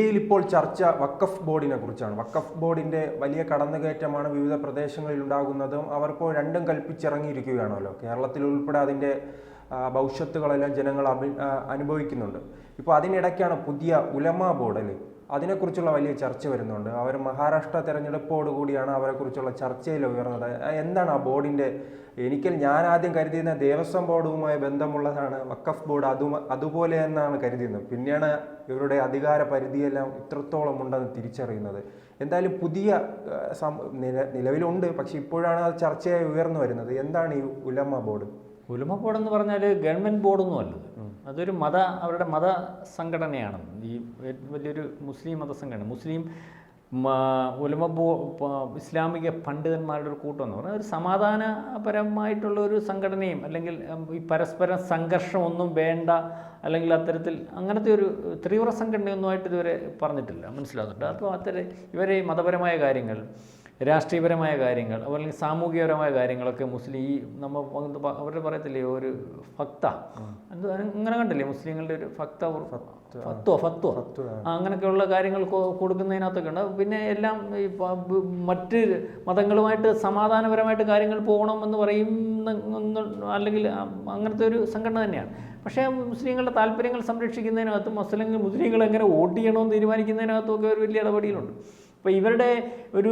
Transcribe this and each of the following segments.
ഇന്ത്യയിൽ ഇപ്പോൾ ചർച്ച വക്കഫ് ബോർഡിനെ കുറിച്ചാണ്. വക്കഫ് ബോർഡിന്റെ വലിയ കടന്നുകയറ്റമാണ് വിവിധ പ്രദേശങ്ങളിൽ ഉണ്ടാകുന്നതും അവർക്കോ രണ്ടും കൽപ്പിച്ചിറങ്ങിയിരിക്കുകയാണല്ലോ. കേരളത്തിൽ ഉൾപ്പെടെ അതിന്റെ ഭവിഷ്യത്തുകളെല്ലാം ജനങ്ങൾ അനുഭവിക്കുന്നുണ്ട്. ഇപ്പോൾ അതിനിടയ്ക്കാണ് പുതിയ ഉലമ ബോർഡിൽ അതിനെക്കുറിച്ചുള്ള വലിയ ചർച്ച വരുന്നുണ്ട്. അവർ മഹാരാഷ്ട്ര തെരഞ്ഞെടുപ്പോട് കൂടിയാണ് അവരെക്കുറിച്ചുള്ള ചർച്ചയിൽ ഉയർന്നത്. എന്താണ് ആ ബോർഡിന്റെ എനിക്ക് ഞാൻ ആദ്യം കരുതിയിരുന്ന ദേവസ്വം ബോർഡുമായി ബന്ധമുള്ളതാണ് വക്കഫ് ബോർഡ് അതു അതുപോലെ എന്നാണ് കരുതിയിരുന്നത്. പിന്നെയാണ് ഇവരുടെ അധികാര പരിധിയെല്ലാം ഇത്രത്തോളം ഉണ്ടെന്ന് തിരിച്ചറിയുന്നത്. എന്തായാലും പുതിയ നിലവിലുണ്ട് പക്ഷെ ഇപ്പോഴാണ് അത് ചർച്ചയായി ഉയർന്നു വരുന്നത്. എന്താണ് ഈ ഉലമ ബോർഡ്? ഉലമ ബോർഡ് എന്ന് പറഞ്ഞാൽ ഗവൺമെന്റ് ബോർഡൊന്നും അല്ലത് അതൊരു മത അവരുടെ മത സംഘടനയാണ്. ഈ വലിയൊരു മുസ്ലിം മതസംഘടന മുസ്ലിം ഉലമ ഇസ്ലാമിക പണ്ഡിതന്മാരുടെ ഒരു കൂട്ടം എന്ന് പറഞ്ഞാൽ ഒരു സമാധാനപരമായിട്ടുള്ള ഒരു സംഘടനയും അല്ലെങ്കിൽ ഈ പരസ്പരം സംഘർഷമൊന്നും വേണ്ട അല്ലെങ്കിൽ അത്തരത്തിൽ അങ്ങനത്തെ ഒരു തീവ്ര സംഘടനയൊന്നുമായിട്ട് ഇതുവരെ പറഞ്ഞിട്ടില്ല. മനസ്സിലാകുന്നുണ്ട് അപ്പോൾ അത്തരം ഇവരെ മതപരമായ കാര്യങ്ങൾ രാഷ്ട്രീയപരമായ കാര്യങ്ങൾ അല്ലെങ്കിൽ സാമൂഹികപരമായ കാര്യങ്ങളൊക്കെ മുസ്ലിം ഈ നമ്മൾ അവരുടെ പറയത്തില്ലേ ഒരു ഫക്ത. അങ്ങനെ കണ്ടില്ലേ മുസ്ലിങ്ങളുടെ ഒരു ഫക്ത ഫത്വ. ഫത്വ അങ്ങനെയൊക്കെയുള്ള കാര്യങ്ങൾ കൊടുക്കുന്നതിനകത്തൊക്കെ ഉണ്ട്. പിന്നെ എല്ലാം ഈ മറ്റ് മതങ്ങളുമായിട്ട് സമാധാനപരമായിട്ട് കാര്യങ്ങൾ പോകണം എന്ന് പറയുന്ന അല്ലെങ്കിൽ അങ്ങനത്തെ ഒരു സംഘടന തന്നെയാണ്. പക്ഷേ മുസ്ലിങ്ങളുടെ താല്പര്യങ്ങൾ സംരക്ഷിക്കുന്നതിനകത്തും മുസ്ലിങ്ങൾ മുസ്ലിങ്ങൾ എങ്ങനെ വോട്ട് ചെയ്യണമെന്ന് തീരുമാനിക്കുന്നതിനകത്തും ഒക്കെ ഒരു വലിയ ഇടപെടലുണ്ട്. അപ്പോൾ ഇവരുടെ ഒരു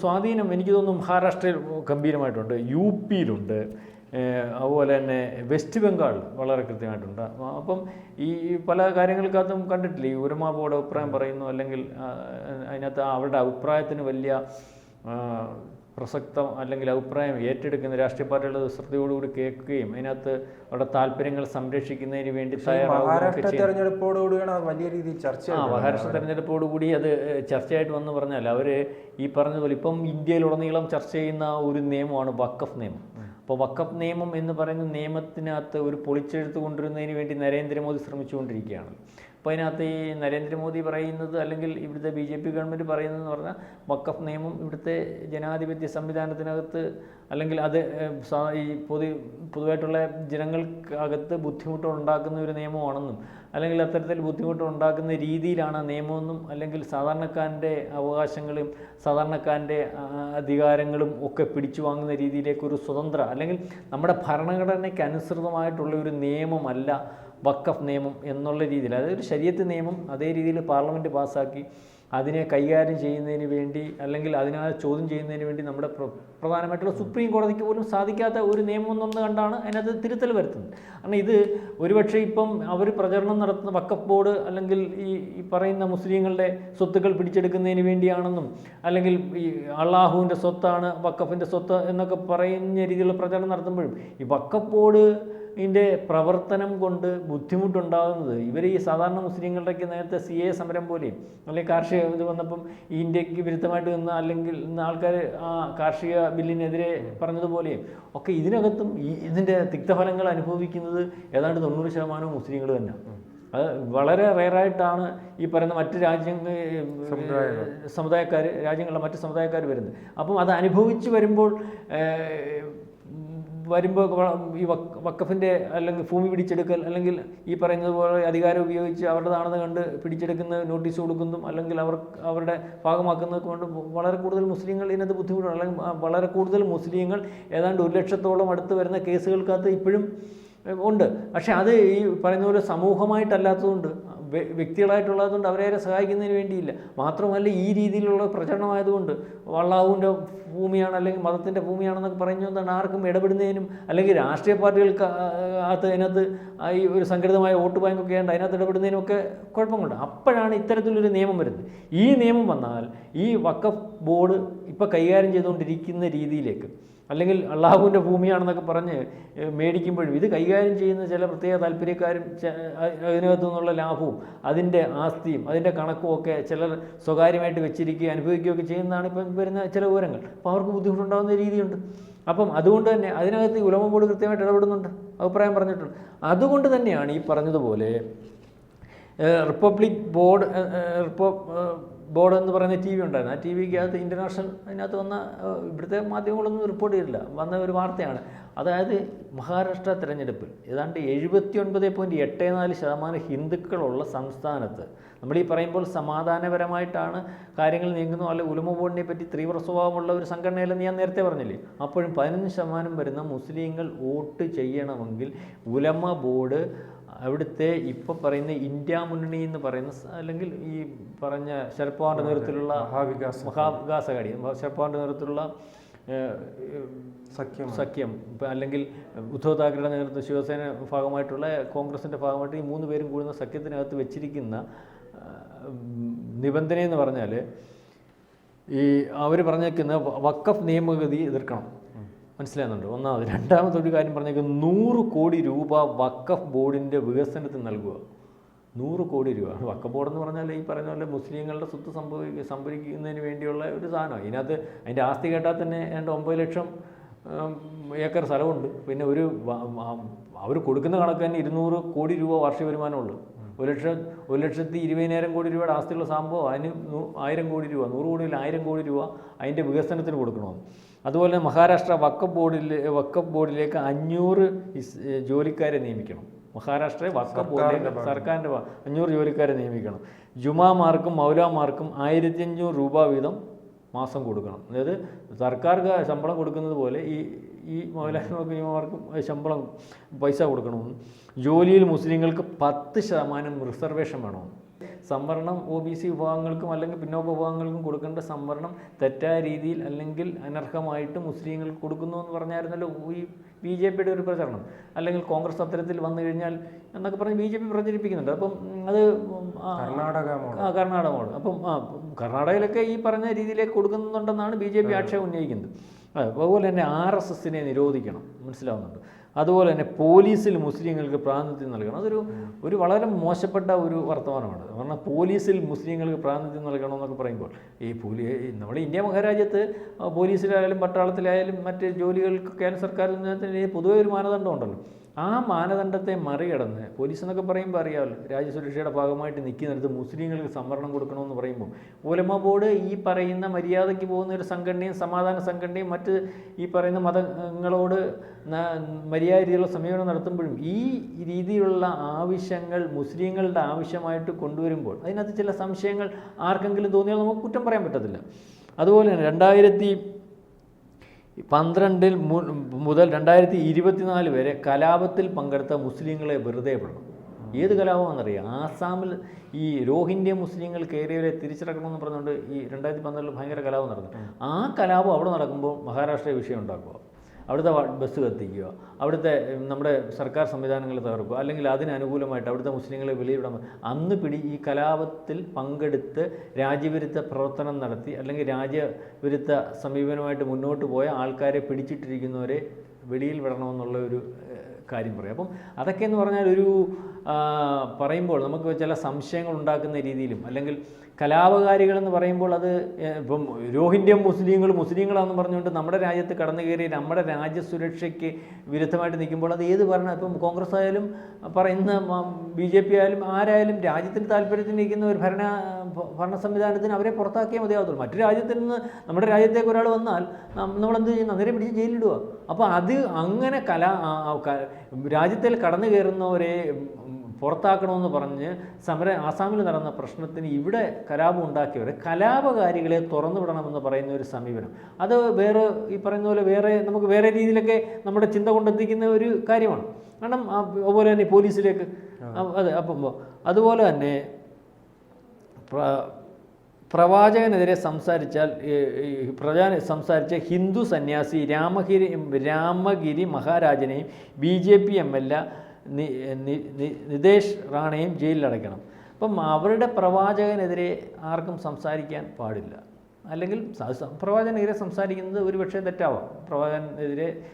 സ്വാധീനം എനിക്ക് തോന്നുന്നു മഹാരാഷ്ട്രയിൽ ഗംഭീരമായിട്ടുണ്ട്. യു പിയിലുണ്ട് അതുപോലെ തന്നെ വെസ്റ്റ് ബംഗാൾ വളരെ കൃത്യമായിട്ടുണ്ട്. അപ്പം ഈ പല കാര്യങ്ങൾക്കകത്തും കണ്ടിട്ടില്ലേ? ഈ ഉരമ അഭിപ്രായം പറയുന്നു അല്ലെങ്കിൽ അതിനകത്ത് അവരുടെ അഭിപ്രായത്തിന് വലിയ പ്രസക്തം അല്ലെങ്കിൽ അഭിപ്രായം ഏറ്റെടുക്കുന്ന രാഷ്ട്രീയ പാർട്ടികൾ ശ്രദ്ധയോടുകൂടി കേൾക്കുകയും അതിനകത്ത് അവരുടെ താല്പര്യങ്ങൾ സംരക്ഷിക്കുന്നതിന് വേണ്ടി വലിയ രീതിയിൽ ചർച്ച മഹാരാഷ്ട്ര തെരഞ്ഞെടുപ്പോടുകൂടി അത് ചർച്ചയായിട്ട് വന്ന് പറഞ്ഞാൽ അവർ ഈ പറഞ്ഞതുപോലെ ഇപ്പം ഇന്ത്യയിലുടനീളം ചർച്ച ചെയ്യുന്ന ഒരു നിയമമാണ് വക്കഫ് നിയമം. അപ്പോൾ വക്കഫ് നിയമം എന്ന് പറയുന്ന നിയമത്തിനകത്ത് ഒരു പൊളിച്ചെഴുത്ത് കൊണ്ടുവരുന്നതിന് വേണ്ടി നരേന്ദ്രമോദി ശ്രമിച്ചുകൊണ്ടിരിക്കുകയാണ്. അപ്പോൾ അതിനകത്ത് ഈ നരേന്ദ്രമോദി പറയുന്നത് അല്ലെങ്കിൽ ഇവിടുത്തെ ബി ജെ പി ഗവൺമെന്റ് പറയുന്നതെന്ന് പറഞ്ഞാൽ വക്കഫ് നിയമം ഇവിടുത്തെ ജനാധിപത്യ സംവിധാനത്തിനകത്ത് അല്ലെങ്കിൽ അത് ഈ പൊതു പൊതുവായിട്ടുള്ള ജനങ്ങൾക്കകത്ത് ബുദ്ധിമുട്ട് ഉണ്ടാക്കുന്ന ഒരു നിയമമാണെന്നും അല്ലെങ്കിൽ അത്തരത്തിൽ ബുദ്ധിമുട്ട് ഉണ്ടാക്കുന്ന രീതിയിലാണ് നിയമമെന്നും അല്ലെങ്കിൽ സാധാരണക്കാരന്റെ അവകാശങ്ങളും സാധാരണക്കാരന്റെ അധികാരങ്ങളും ഒക്കെ പിടിച്ചു വാങ്ങുന്ന രീതിയിലേക്ക് ഒരു സ്വതന്ത്ര അല്ലെങ്കിൽ നമ്മുടെ ഭരണഘടനയ്ക്ക് അനുസൃതമായിട്ടുള്ള ഒരു നിയമമല്ല വക്കഫ് നിയമം എന്നുള്ള രീതിയിൽ അതായത് ശരീരത്ത് നിയമം അതേ രീതിയിൽ പാർലമെന്റ് പാസ്സാക്കി അതിനെ കൈകാര്യം ചെയ്യുന്നതിന് വേണ്ടി അല്ലെങ്കിൽ അതിനെ ചോദ്യം ചെയ്യുന്നതിന് വേണ്ടി നമ്മുടെ പ്ര- പ്രധാനമായിട്ടുള്ള സുപ്രീം കോടതിക്ക് പോലും സാധിക്കാത്ത ഒരു നിയമം എന്നൊന്ന് കണ്ടാണ് അതിനകത്ത് തിരുത്തൽ വരുത്തുന്നത്. കാരണം ഇത് ഒരുപക്ഷെ ഇപ്പം അവർ പ്രചരണം നടത്തുന്ന വക്കഫ് ബോർഡ് അല്ലെങ്കിൽ ഈ ഈ പറയുന്ന മുസ്ലിങ്ങളുടെ സ്വത്തുക്കൾ പിടിച്ചെടുക്കുന്നതിന് വേണ്ടിയാണെന്നും അല്ലെങ്കിൽ ഈ അള്ളാഹുവിന്റെ സ്വത്താണ് വക്കഫിന്റെ സ്വത്ത് എന്നൊക്കെ പറയുന്ന രീതിയിലുള്ള പ്രചരണം നടത്തുമ്പോഴും ഈ വക്കഫ് ബോർഡ് ഇതിന്റെ പ്രവർത്തനം കൊണ്ട് ബുദ്ധിമുട്ടുണ്ടാകുന്നത്. ഇവർ ഈ സാധാരണ മുസ്ലിങ്ങളുടെയൊക്കെ നേരത്തെ സി എ സമരം പോലെയും അല്ലെങ്കിൽ കാർഷിക ഇത് വന്നപ്പം ഈ ഇന്ത്യയ്ക്ക് വിരുദ്ധമായിട്ട് നിന്ന അല്ലെങ്കിൽ ഇന്ന് ആൾക്കാർ ആ കാർഷിക ബില്ലിനെതിരെ പറഞ്ഞതുപോലെയും ഒക്കെ ഇതിനകത്തും ഈ ഇതിന്റെ തിക്തഫലങ്ങൾ അനുഭവിക്കുന്നത് ഏതാണ്ട് തൊണ്ണൂറ് ശതമാനവും മുസ്ലിങ്ങൾ തന്നെ. അത് വളരെ റെയറായിട്ടാണ് ഈ പറയുന്ന മറ്റ് രാജ്യങ്ങൾ സമുദായക്കാർ രാജ്യങ്ങളിലെ മറ്റ് സമുദായക്കാർ വരുന്നത്. അപ്പം അത് അനുഭവിച്ച് വരുമ്പോൾ വരുമ്പോൾ ഈ വക്ക് വക്കഫിന്റെ അല്ലെങ്കിൽ ഭൂമി പിടിച്ചെടുക്കൽ അല്ലെങ്കിൽ ഈ പറയുന്നതുപോലെ അധികാരം ഉപയോഗിച്ച് അവരുടേതാണെന്ന് കണ്ട് പിടിച്ചെടുക്കുന്ന നോട്ടീസ് കൊടുക്കുന്നു അല്ലെങ്കിൽ അവർ അവരുടെ ഭാഗമാക്കുന്നത് കൊണ്ട് വളരെ കൂടുതൽ മുസ്ലിങ്ങൾ ഇതിനകത്ത് ബുദ്ധിമുട്ടാണ് അല്ലെങ്കിൽ വളരെ കൂടുതൽ മുസ്ലിങ്ങൾ ഏതാണ്ട് ഒരു ലക്ഷത്തോളം അടുത്ത് വരുന്ന കേസുകൾക്കകത്ത് ഇപ്പോഴും ഉണ്ട്. പക്ഷേ അത് ഈ പറയുന്ന പോലെ സമൂഹമായിട്ടല്ലാത്തതുകൊണ്ട് വ്യക്തികളായിട്ടുള്ളതുകൊണ്ട് അവരെ സഹായിക്കുന്നതിന് വേണ്ടിയില്ല. മാത്രമല്ല ഈ രീതിയിലുള്ള പ്രചരണമായതുകൊണ്ട് വള്ളാവിന്റെ ഭൂമിയാണ് അല്ലെങ്കിൽ മതത്തിന്റെ ഭൂമിയാണെന്നൊക്കെ പറഞ്ഞുകൊണ്ടാണ് ആർക്കും ഇടപെടുന്നതിനും അല്ലെങ്കിൽ രാഷ്ട്രീയ പാർട്ടികൾക്ക് അകത്ത് അതിനകത്ത് ഈ ഒരു സംഘടിതമായ വോട്ട് ബാങ്കൊക്കെ ഉണ്ട് അതിനകത്ത് ഇടപെടുന്നതിനും ഒക്കെ കുഴപ്പമുണ്ട് അപ്പോഴാണ് ഇത്തരത്തിലൊരു നിയമം വരുന്നത്. ഈ നിയമം വന്നാൽ ഈ വക്കഫ് ബോർഡ് ഇപ്പോൾ കൈകാര്യം ചെയ്തുകൊണ്ടിരിക്കുന്ന രീതിയിലേക്ക് അല്ലെങ്കിൽ അള്ളാഹുവിന്റെ ഭൂമിയാണെന്നൊക്കെ പറഞ്ഞ് മേടിക്കുമ്പോഴും ഇത് കൈകാര്യം ചെയ്യുന്ന ചില പ്രത്യേക താല്പര്യക്കാരും അതിനകത്തു നിന്നുള്ള ലാഭവും അതിന്റെ ആസ്തിയും അതിന്റെ കണക്കും ഒക്കെ ചിലർ സ്വകാര്യമായിട്ട് വെച്ചിരിക്കുകയും അനുഭവിക്കുകയൊക്കെ ചെയ്യുന്നതാണ് ഇപ്പം വരുന്ന ചില വിവരങ്ങൾ. അപ്പോൾ അവർക്ക് ബുദ്ധിമുട്ടുണ്ടാകുന്ന രീതിയുണ്ട്. അപ്പം അതുകൊണ്ട് തന്നെ അതിനകത്ത് ഈ ഉലമ ബോർഡ് കൃത്യമായിട്ട് ഇടപെടുന്നുണ്ട്. അഭിപ്രായം പറഞ്ഞിട്ടുണ്ട്. അതുകൊണ്ട് തന്നെയാണ് ഈ പറഞ്ഞതുപോലെ റിപ്പബ്ലിക് ബോർഡ് റിപ്പോ ബോർഡ് എന്ന് പറയുന്ന ടി വി ഉണ്ടായിരുന്നു. ആ ടി വിക്കകത്ത് ഇന്റർനാഷണൽ അതിനകത്ത് വന്ന ഇവിടുത്തെ മാധ്യമങ്ങളൊന്നും റിപ്പോർട്ട് ചെയ്തിട്ടില്ല വന്ന ഒരു വാർത്തയാണ്. അതായത് മഹാരാഷ്ട്ര തിരഞ്ഞെടുപ്പിൽ ഏതാണ്ട് എഴുപത്തി ഒൻപത് പോയിന്റ് എട്ട് നാല് ശതമാനം ഹിന്ദുക്കളുള്ള സംസ്ഥാനത്ത് നമ്മൾ ഈ പറയുമ്പോൾ സമാധാനപരമായിട്ടാണ് കാര്യങ്ങൾ നീങ്ങുന്നു. അല്ലെ ഉലമ ബോർഡിനെ പറ്റി തീവ്ര സ്വഭാവമുള്ള ഒരു സംഘടനയിലെന്ന് ഞാൻ നേരത്തെ പറഞ്ഞില്ലേ? അപ്പോഴും പതിനൊന്ന് ശതമാനം വരുന്ന മുസ്ലിങ്ങൾ വോട്ട് ചെയ്യണമെങ്കിൽ ഉലമ ബോർഡ് അവിടുത്തെ ഇപ്പോൾ പറയുന്ന ഇന്ത്യ മുന്നണി എന്ന് പറയുന്ന അല്ലെങ്കിൽ ഈ പറഞ്ഞ ശരത് പവാറിന്റെ നേതൃത്വത്തിലുള്ള മഹാവികാസ് മഹാവികാസ ഘടി ശരത് പവാറിന്റെ നേതൃത്വത്തിലുള്ള സഖ്യം. സഖ്യം. ഇപ്പം അല്ലെങ്കിൽ ഉദ്ധവ് താക്കറെയുടെ നേതൃത്വം ശിവസേന ഭാഗമായിട്ടുള്ള കോൺഗ്രസിന്റെ ഭാഗമായിട്ട് ഈ മൂന്ന് പേരും കൂടുന്ന സഖ്യത്തിനകത്ത് വെച്ചിരിക്കുന്ന നിബന്ധന എന്ന് പറഞ്ഞാൽ ഈ അവർ പറഞ്ഞേക്കുന്ന വക്കഫ് നിയമഗതി എതിർക്കണം. മനസ്സിലാകുന്നുണ്ട്. ഒന്നാമത് രണ്ടാമത്തെ ഒരു കാര്യം പറഞ്ഞേക്കുന്നത് നൂറ് കോടി രൂപ വക്കഫ് ബോർഡിന്റെ വികസനത്തിന് നൽകുക. നൂറ് കോടി രൂപ. വക്കഫ് ബോർഡ് എന്ന് പറഞ്ഞാൽ ഈ പറയുന്ന പോലെ മുസ്ലിങ്ങളുടെ സ്വത്ത് സംഭവി സംഭരിക്കുന്നതിന് വേണ്ടിയുള്ള ഒരു സാധനമാണ് ഇതിനകത്ത് അതിന്റെ ആസ്തി കേട്ടാൽ തന്നെ ഏതാണ്ട് ഒമ്പത് ലക്ഷം ഏക്കർ സ്ഥലമുണ്ട്. പിന്നെ ഒരു അവർ കൊടുക്കുന്ന കണക്ക് തന്നെ ഇരുന്നൂറ് കോടി രൂപ വാർഷിക വരുമാനമുള്ളൂ ഒരു ലക്ഷം ഒരു ലക്ഷത്തി ഇരുപതിനായിരം കോടി രൂപയുടെ ആസ്തിയുള്ള സംഭവം അതിന് ആയിരം കോടി രൂപ നൂറ് കോടിയിൽ ആയിരം കോടി രൂപ അതിന്റെ വികസനത്തിന് കൊടുക്കണമെന്ന്. അതുപോലെ തന്നെ മഹാരാഷ്ട്ര വക്കപ്പ് ബോർഡിൽ വക്കപ്പ് ബോർഡിലേക്ക് അഞ്ഞൂറ് ജോലിക്കാരെ നിയമിക്കണം. മഹാരാഷ്ട്ര വക്കപ്പ് ബോർഡിലേക്ക് സർക്കാരിന്റെ അഞ്ഞൂറ് ജോലിക്കാരെ നിയമിക്കണം. ജുമാമാർക്കും മൗലാമാർക്കും ആയിരത്തി അഞ്ഞൂറ് രൂപ വീതം മാസം കൊടുക്കണം. അതായത് സർക്കാർക്ക് ശമ്പളം കൊടുക്കുന്നത് പോലെ ഈ ഈ മൗലാന്മാർക്കും ശമ്പളം പൈസ കൊടുക്കണമെന്ന്. ജോലിയിൽ മുസ്ലിങ്ങൾക്ക് പത്ത് ശതമാനം റിസർവേഷൻ വേണമെന്ന്. സംവരണം ഒ ബി സി വിഭാഗങ്ങൾക്കും അല്ലെങ്കിൽ പിന്നോക്ക വിഭാഗങ്ങൾക്കും കൊടുക്കേണ്ട സംവരണം തെറ്റായ രീതിയിൽ അല്ലെങ്കിൽ അനർഹമായിട്ട് മുസ്ലിങ്ങൾക്ക് കൊടുക്കുന്നു എന്ന് പറഞ്ഞായിരുന്നല്ലോ ഈ ബി ജെ പിയുടെ ഒരു പ്രചരണം. അല്ലെങ്കിൽ കോൺഗ്രസ് അത്തരത്തിൽ വന്നു കഴിഞ്ഞാൽ എന്നൊക്കെ പറഞ്ഞ് ബി ജെ പി പ്രചരിപ്പിക്കുന്നുണ്ട്. അപ്പം അത് കർണാടക ആ കർണാടക മോഡൽ അപ്പം ആ കർണാടകയിലൊക്കെ ഈ പറഞ്ഞ രീതിയിലേക്ക് കൊടുക്കുന്നുണ്ടെന്നാണ് ബി ജെ പി ആക്ഷേപം ഉന്നയിക്കുന്നത്. അതുപോലെ തന്നെ ആർ എസ് എസിനെ നിരോധിക്കണം. മനസ്സിലാവുന്നുണ്ട്? അതുപോലെ തന്നെ പോലീസിൽ മുസ്ലിങ്ങൾക്ക് പ്രാതിനിധ്യം നൽകണം. അതൊരു ഒരു വളരെ മോശപ്പെട്ട ഒരു വർത്തമാനമാണ്. കാരണം പോലീസിൽ മുസ്ലിങ്ങൾക്ക് പ്രാതിനിധ്യം നൽകണം എന്നൊക്കെ പറയുമ്പോൾ ഈ പോലീ നമ്മൾ ഇന്ത്യ മഹാരാജ്യത്ത് പോലീസിലായാലും പട്ടാളത്തിലായാലും മറ്റ് ജോലികൾക്കൊക്കെ നിന്ന് പൊതുവെ ഒരു മാനദണ്ഡം ഉണ്ടല്ലോ. ആ മാനദണ്ഡത്തെ മറികടന്ന് പോലീസ് എന്നൊക്കെ പറയുമ്പോൾ അറിയാമല്ലോ രാജ്യസുരക്ഷയുടെ ഭാഗമായിട്ട് നിൽക്കുന്നിടത്ത് മുസ്ലിങ്ങൾക്ക് സംവരണം കൊടുക്കണമെന്ന് പറയുമ്പോൾ ഉലമ ബോർഡ് ഈ പറയുന്ന മര്യാദയ്ക്ക് പോകുന്ന ഒരു സംഘടനയും സമാധാന സംഘടനയും മറ്റ് ഈ പറയുന്ന മതങ്ങളോട് മര്യാദ രീതിയിലുള്ള സമീപനം നടത്തുമ്പോഴും ഈ രീതിയിലുള്ള ആവശ്യങ്ങൾ മുസ്ലിങ്ങളുടെ ആവശ്യമായിട്ട് കൊണ്ടുവരുമ്പോൾ അതിനകത്ത് ചില സംശയങ്ങൾ ആർക്കെങ്കിലും തോന്നിയാൽ നമുക്ക് കുറ്റം പറയാൻ പറ്റത്തില്ല. അതുപോലെ തന്നെ രണ്ടായിരത്തി പന്ത്രണ്ടിൽ മുതൽ രണ്ടായിരത്തി ഇരുപത്തിനാല് വരെ കലാപത്തിൽ പങ്കെടുത്ത മുസ്ലിങ്ങളെ വെറുതെ വിടണം. ഏത് കലാപമാണെന്നറിയാം? ആസാമിൽ ഈ രോഹിൻഡ്യ മുസ്ലിങ്ങൾ കയറിയവരെ തിരിച്ചിറക്കണമെന്ന് പറഞ്ഞുകൊണ്ട് ഈ രണ്ടായിരത്തി പന്ത്രണ്ടിൽ ഭയങ്കര കലാപം നടന്നു. ആ കലാപം അവിടെ നടക്കുമ്പോൾ മഹാരാഷ്ട്രയെ വിഷയം ഉണ്ടാക്കുക. അവിടുത്തെ ബസ് കത്തിക്കുക. അവിടുത്തെ നമ്മുടെ സർക്കാർ സംവിധാനങ്ങൾ തകർക്കുക. അല്ലെങ്കിൽ അതിനനുകൂലമായിട്ട് അവിടുത്തെ മുസ്ലിങ്ങളെ വെളിയിടാൻ അന്ന് പിടി ഈ കലാപത്തിൽ പങ്കെടുത്ത് രാജ്യവിരുദ്ധ പ്രവർത്തനം നടത്തി അല്ലെങ്കിൽ രാജ്യവിരുദ്ധ സമീപനമായിട്ട് മുന്നോട്ട് പോയ ആൾക്കാരെ പിടിച്ചിട്ടിരിക്കുന്നവരെ വെളിയിൽ വിടണമെന്നുള്ള ഒരു കാര്യം പറയും. അപ്പം അതൊക്കെ എന്ന് പറഞ്ഞാൽ ഒരു പറയുമ്പോൾ നമുക്ക് ചില സംശയങ്ങൾ ഉണ്ടാക്കുന്ന രീതിയിലും അല്ലെങ്കിൽ കലാപകാരികളെന്ന് പറയുമ്പോൾ അത് ഇപ്പം രോഹിംഗ്യൻ മുസ്ലിങ്ങൾ മുസ്ലിങ്ങളാണെന്ന് പറഞ്ഞുകൊണ്ട് നമ്മുടെ രാജ്യത്ത് കടന്നു കയറി നമ്മുടെ രാജ്യസുരക്ഷയ്ക്ക് വിരുദ്ധമായിട്ട് നിൽക്കുമ്പോൾ അത് ഏത് ഭരണ? ഇപ്പം കോൺഗ്രസ് ആയാലും പറയുന്ന ബി ജെ പി ആയാലും ആരായാലും രാജ്യത്തിന് താല്പര്യത്തിന് നിൽക്കുന്ന ഒരു ഭരണ ഭരണ സംവിധാനത്തിന് അവരെ പുറത്താക്കിയേ മതിയാകത്തുള്ളൂ. മറ്റു രാജ്യത്തിൽ നിന്ന് നമ്മുടെ രാജ്യത്തേക്ക് ഒരാൾ വന്നാൽ നമ്മളെന്ത് ചെയ്യും അന്നേരം പിടിച്ച് ജയിലിടുക അപ്പോൾ അത് അങ്ങനെ കല രാജ്യത്തിൽ കടന്നു കയറുന്നവരെ പുറത്താക്കണമെന്ന് പറഞ്ഞ് സമര ആസാമിൽ നടന്ന പ്രശ്നത്തിന് ഇവിടെ കലാപം ഉണ്ടാക്കിയവർ കലാപകാരികളെ തുറന്നു വിടണമെന്ന് പറയുന്ന ഒരു സമീപനം. അത് വേറെ ഈ പറയുന്ന പോലെ വേറെ നമുക്ക് വേറെ രീതിയിലൊക്കെ നമ്മുടെ ചിന്ത കൊണ്ടെത്തിക്കുന്ന ഒരു കാര്യമാണ്. കാരണം അതുപോലെ തന്നെ പോലീസിലേക്ക് അതെ അപ്പം അതുപോലെ തന്നെ പ്ര- പ്രവാചകനെതിരെ സംസാരിച്ചാൽ പ്രജാ സംസാരിച്ച ഹിന്ദു സന്യാസി Ramagiri Ramagiri മഹാരാജനെയും B J P M L A Nitesh റാണയും ജയിലിലടയ്ക്കണം അപ്പം അവരുടെ പ്രവാചകനെതിരെ ആർക്കും സംസാരിക്കാൻ പാടില്ല. അല്ലെങ്കിൽ പ്രവാചകനെതിരെ സംസാരിക്കുന്നത് ഒരു പക്ഷേ തെറ്റാവാം. പ്രവാചകനെതിരെ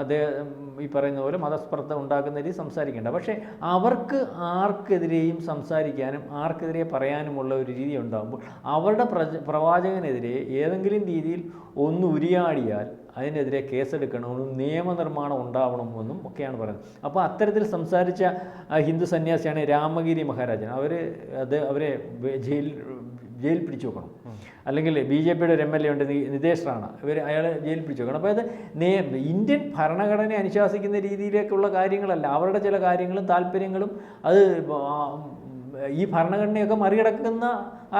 അദ്ദേഹം ഈ പറയുന്ന പോലെ മതസ്പർദ്ധ ഉണ്ടാക്കുന്ന രീതി സംസാരിക്കേണ്ട. പക്ഷേ അവർക്ക് ആർക്കെതിരെയും സംസാരിക്കാനും ആർക്കെതിരെ പറയാനുമുള്ള ഒരു രീതി ഉണ്ടാകുമ്പോൾ അവരുടെ പ്രവാചകനെതിരെ ഏതെങ്കിലും രീതിയിൽ ഒന്ന് ഉരിയാടിയാൽ അതിനെതിരെ കേസെടുക്കണമെന്നും നിയമനിർമ്മാണം ഉണ്ടാവണമെന്നും ഒക്കെയാണ് പറയുന്നത്. അപ്പോൾ അത്തരത്തിൽ സംസാരിച്ച ഹിന്ദു സന്യാസിയാണ് രാമഗിരി മഹാരാജൻ. അവർ അത് അവരെ ജയിലിൽ ജയിൽ ജയിൽ പിടിച്ചു വെക്കണം. അല്ലെങ്കിൽ ബി ജെ പിയുടെ ഒരു എം എൽ എ ഉണ്ട് നിതേഷ് റാണ. ഇവർ അയാളെ ജയിൽ പിടിച്ചു വെക്കണം. അപ്പോൾ അത് നേ ഇന്ത്യൻ ഭരണഘടനയെ അനുശാസിക്കുന്ന രീതിയിലേക്കുള്ള കാര്യങ്ങളല്ല. അവരുടെ ചില കാര്യങ്ങളും താല്പര്യങ്ങളും അത് ഈ ഭരണഘടനയൊക്കെ മറികടക്കുന്ന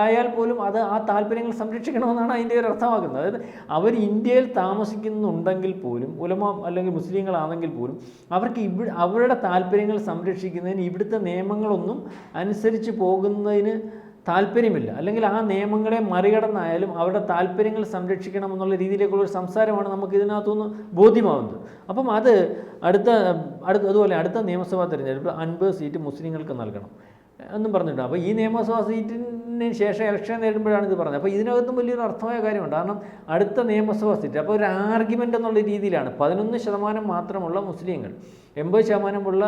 ആയാൽ പോലും അത് ആ താല്പര്യങ്ങൾ സംരക്ഷിക്കണമെന്നാണ് അതിന്റെ ഒരു അർത്ഥമാക്കുന്നത്. അതായത് അവർ ഇന്ത്യയിൽ താമസിക്കുന്നുണ്ടെങ്കിൽ പോലും ഉലമ അല്ലെങ്കിൽ മുസ്ലിങ്ങളാണെങ്കിൽ പോലും അവർക്ക് ഇവ അവരുടെ താല്പര്യങ്ങൾ സംരക്ഷിക്കുന്നതിന് ഇവിടുത്തെ നിയമങ്ങളൊന്നും അനുസരിച്ച് പോകുന്നതിന് താല്പര്യമില്ല. അല്ലെങ്കിൽ ആ നിയമങ്ങളെ മറികടന്നായാലും അവരുടെ താല്പര്യങ്ങൾ സംരക്ഷിക്കണം എന്നുള്ള രീതിയിലേക്കുള്ള ഒരു സംസാരമാണ് നമുക്ക് ഇതിനകത്തുനിന്ന് ബോധ്യമാവുന്നത്. അപ്പം അത് അടുത്ത അടുത്ത അതുപോലെ അടുത്ത നിയമസഭാ തിരഞ്ഞെടുപ്പ് അൻപത് സീറ്റ് മുസ്ലിങ്ങൾക്ക് നൽകണം. എന്നും പറഞ്ഞിട്ടുണ്ട്. അപ്പോൾ ഈ നിയമസഭാ സീറ്റിന് ശേഷം ഇലക്ഷൻ നേടുമ്പോഴാണ് ഇത് പറഞ്ഞത്. അപ്പോൾ ഇതിനകത്തും വലിയൊരു അർത്ഥമായ കാര്യമുണ്ട്. കാരണം അടുത്ത നിയമസഭാ സീറ്റ് അപ്പോൾ ഒരു ആർഗ്യുമെന്റ് എന്നുള്ള രീതിയിലാണ്. പതിനൊന്ന് ശതമാനം മാത്രമുള്ള മുസ്ലിങ്ങൾ എൺപത് ശതമാനമുള്ള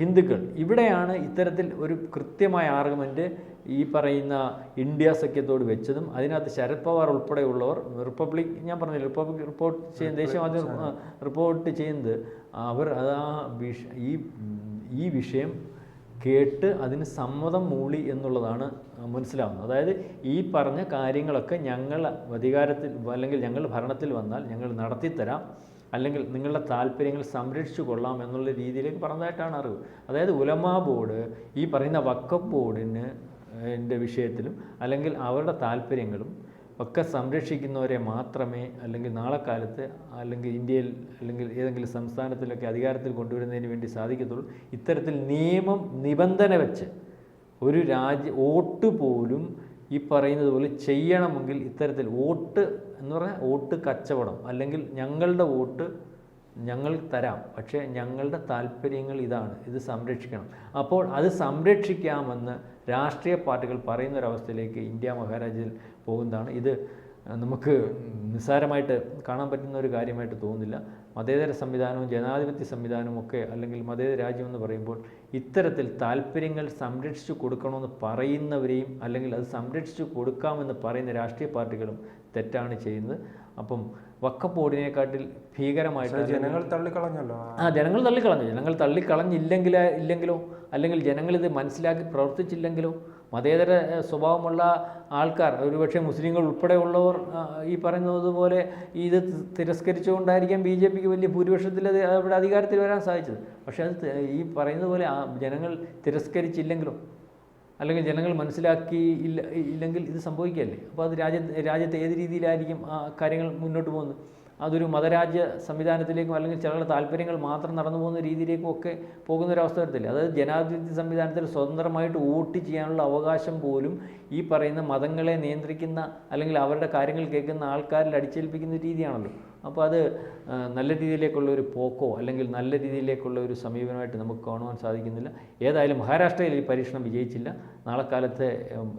ഹിന്ദുക്കൾ ഇവിടെയാണ് ഇത്തരത്തിൽ ഒരു കൃത്യമായ ആർഗ്യുമെന്റ് ഈ പറയുന്ന ഇന്ത്യ സഖ്യത്തോട് വെച്ചതും അതിനകത്ത് ശരത് പവാർ ഉൾപ്പെടെയുള്ളവർ റിപ്പബ്ലിക് ഞാൻ പറഞ്ഞു റിപ്പബ്ലിക് റിപ്പോർട്ട് ചെയ്യുന്ന ദേശീയവാദി റിപ്പോർട്ട് ചെയ്യുന്നത് അവർ അത് വിഷ ഈ ഈ വിഷയം കേട്ട് അതിന് സമ്മതം മൂളി എന്നുള്ളതാണ് മനസ്സിലാവുന്നത്. അതായത് ഈ പറഞ്ഞ കാര്യങ്ങളൊക്കെ ഞങ്ങൾ അധികാരത്തിൽ അല്ലെങ്കിൽ ഞങ്ങൾ ഭരണത്തിൽ വന്നാൽ ഞങ്ങൾ നടത്തിത്തരാം അല്ലെങ്കിൽ നിങ്ങളുടെ താല്പര്യങ്ങൾ സംരക്ഷിച്ചു കൊള്ളാം എന്നുള്ള രീതിയിലേക്ക് പറഞ്ഞതായിട്ടാണ് അറിവ്. അതായത് ഉലമാ ബോർഡ് ഈ പറയുന്ന വക്കപ്പ് ബോർഡിന് എന്റെ വിഷയത്തിലും അല്ലെങ്കിൽ അവരുടെ താല്പര്യങ്ങളും ഒക്കെ സംരക്ഷിക്കുന്നവരെ മാത്രമേ അല്ലെങ്കിൽ നാളെ കാലത്ത് അല്ലെങ്കിൽ ഇന്ത്യയിൽ അല്ലെങ്കിൽ ഏതെങ്കിലും സംസ്ഥാനത്തിലൊക്കെ അധികാരത്തിൽ കൊണ്ടുവരുന്നതിന് വേണ്ടി സാധിക്കത്തുള്ളൂ. ഇത്തരത്തിൽ നിയമം നിബന്ധന വെച്ച് ഒരു രാജ്യ വോട്ട് പോലും ഈ പറയുന്നത് പോലെ ചെയ്യണമെങ്കിൽ ഇത്തരത്തിൽ വോട്ട് എന്ന് പറഞ്ഞാൽ വോട്ട് കച്ചവടം അല്ലെങ്കിൽ ഞങ്ങളുടെ വോട്ട് ഞങ്ങൾ തരാം. പക്ഷേ ഞങ്ങളുടെ താല്പര്യങ്ങൾ ഇതാണ്. ഇത് സംരക്ഷിക്കണം. അപ്പോൾ അത് സംരക്ഷിക്കാമെന്ന് രാഷ്ട്രീയ പാർട്ടികൾ പറയുന്നൊരവസ്ഥയിലേക്ക് ഇന്ത്യ മഹാരാജിൽ പോകുന്നതാണ്. ഇത് നമുക്ക് നിസ്സാരമായിട്ട് കാണാൻ പറ്റുന്ന ഒരു കാര്യമായിട്ട് തോന്നുന്നില്ല. മതേതര സംവിധാനവും ജനാധിപത്യ സംവിധാനവും ഒക്കെ അല്ലെങ്കിൽ മതേതര രാജ്യമെന്ന് പറയുമ്പോൾ ഇത്തരത്തിൽ താല്പര്യങ്ങൾ സംരക്ഷിച്ചു കൊടുക്കണമെന്ന് പറയുന്നവരെയും അല്ലെങ്കിൽ അത് സംരക്ഷിച്ചു കൊടുക്കാമെന്ന് പറയുന്ന രാഷ്ട്രീയ പാർട്ടികളും തെറ്റാണ് ചെയ്യുന്നത്. അപ്പം വക്കഫ് ബോർഡിനെക്കാട്ടിൽ ഭീകരമായിട്ട് ജനങ്ങൾ തള്ളിക്കളഞ്ഞല്ലോ. ആ ജനങ്ങൾ തള്ളിക്കളഞ്ഞു. ജനങ്ങൾ തള്ളിക്കളഞ്ഞില്ലെങ്കിൽ ഇല്ലെങ്കിലോ അല്ലെങ്കിൽ ഇത് മനസ്സിലാക്കി പ്രവർത്തിച്ചില്ലെങ്കിലോ മതേതര സ്വഭാവമുള്ള ആൾക്കാർ ഒരുപക്ഷെ മുസ്ലിങ്ങൾ ഉൾപ്പെടെയുള്ളവർ ഈ പറയുന്നത് പോലെ ഇത് തിരസ്കരിച്ചുകൊണ്ടായിരിക്കാം ബി ജെ പിക്ക് വലിയ ഭൂരിപക്ഷത്തിൽ അത് അവിടെ അധികാരത്തിൽ വരാൻ സാധിച്ചത്. പക്ഷേ അത് ഈ പറയുന്നത് പോലെ ജനങ്ങൾ തിരസ്കരിച്ചില്ലെങ്കിലോ അല്ലെങ്കിൽ ജനങ്ങൾ മനസ്സിലാക്കി ഇല്ല ഇല്ലെങ്കിൽ ഇത് സംഭവിക്കുകയല്ലേ? അപ്പോൾ അത് രാജ്യ രാജ്യത്ത് ഏത് രീതിയിലായിരിക്കും ആ കാര്യങ്ങൾ മുന്നോട്ട് പോകുന്നത്? അതൊരു മതരാജ്യ സംവിധാനത്തിലേക്കും അല്ലെങ്കിൽ ചിലരുടെ താല്പര്യങ്ങൾ മാത്രം നടന്നു പോകുന്ന രീതിയിലേക്കും ഒക്കെ പോകുന്ന ഒരു അവസ്ഥ വരത്തില്ല? അതായത് ജനാധിപത്യ സംവിധാനത്തിൽ സ്വതന്ത്രമായിട്ട് വോട്ട് ചെയ്യാനുള്ള അവകാശം പോലും ഈ പറയുന്ന മതങ്ങളെ നിയന്ത്രിക്കുന്ന അല്ലെങ്കിൽ അവരുടെ കാര്യങ്ങൾ കേൾക്കുന്ന ആൾക്കാരിൽ അടിച്ചേൽപ്പിക്കുന്ന രീതിയാണല്ലോ. അപ്പോൾ അത് നല്ല രീതിയിലേക്കുള്ള ഒരു പോക്കോ അല്ലെങ്കിൽ നല്ല രീതിയിലേക്കുള്ള ഒരു സമീപനമായിട്ട് നമുക്ക് കാണുവാൻ സാധിക്കുന്നില്ല. ഏതായാലും മഹാരാഷ്ട്രയിൽ ഈ പരീക്ഷണം വിജയിച്ചില്ല. നാളെ കാലത്ത്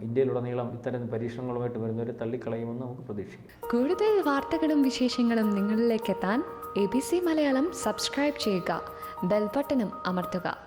ഇന്ത്യയിലുടനീളം ഇത്തരം പരീക്ഷണങ്ങളുമായിട്ട് വരുന്നവരെ തള്ളിക്കളയുമെന്ന് നമുക്ക് പ്രതീക്ഷിക്കാം. കൂടുതൽ വാർത്തകളും വിശേഷങ്ങളും നിങ്ങളിലേക്ക് എത്താൻ A B C Malayalam subscribe ചെയ്യുക. ബെൽബട്ടനും അമർത്തുക.